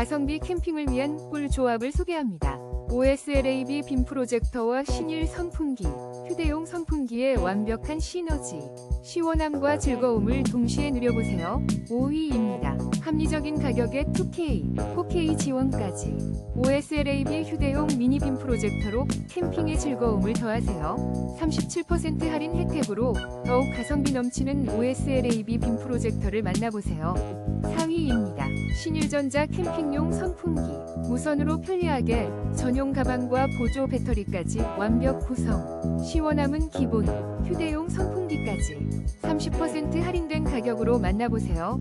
가성비 캠핑을 위한 꿀 조합을 소개합니다. OSLAB 빔 프로젝터와 신일 선풍기, 휴대용 선풍기의 완벽한 시너지, 시원함과 즐거움을 동시에 누려보세요. 5위입니다. 합리적인 가격에 2K, 4K 지원까지. OSLAB 휴대용 미니 빔 프로젝터로 캠핑의 즐거움을 더하세요. 37% 할인 혜택으로 더욱 가성비 넘치는 OSLAB 빔 프로젝터를 만나보세요. 4위입니다. 신일전자 캠핑용 선풍기. 무선으로 편리하게 전용 가방과 보조 배터리까지 완벽 구성. 시원함은 기본. 휴대용 선풍기까지. 30% 할인된 가격으로 만나보세요.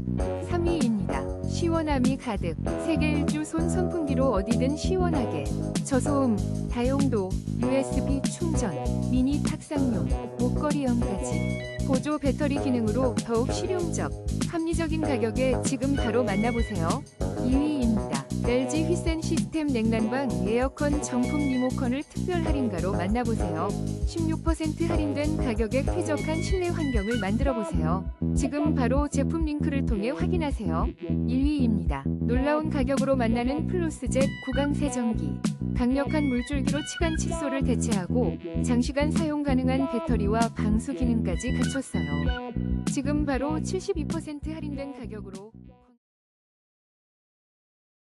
3위입니다. 시원함이 가득. 세계 일주 손 선풍기로 어디든 시원하게. 저소음, 다용도, USB 충전, 미니 탁상용, 목걸이형까지. 보조 배터리 기능으로 더욱 실용적. 합리적인 가격에 지금 바로 만나보세요. 2위입니다. LG 휘센 시스템 냉난방 에어컨 정품 리모컨을 특별 할인가로 만나보세요. 16% 할인된 가격에 쾌적한 실내 환경을 만들어 보세요. 지금 바로 제품 링크를 통해 확인하세요. 1위입니다. 놀라운 가격으로 만나는 플루스젯 구강 세정기. 강력한 물줄기로 치간 칫솔을 대체하고 장시간 사용 가능한 배터리와 방수 기능까지 갖췄어요. 지금 바로 72% 할인된 가격으로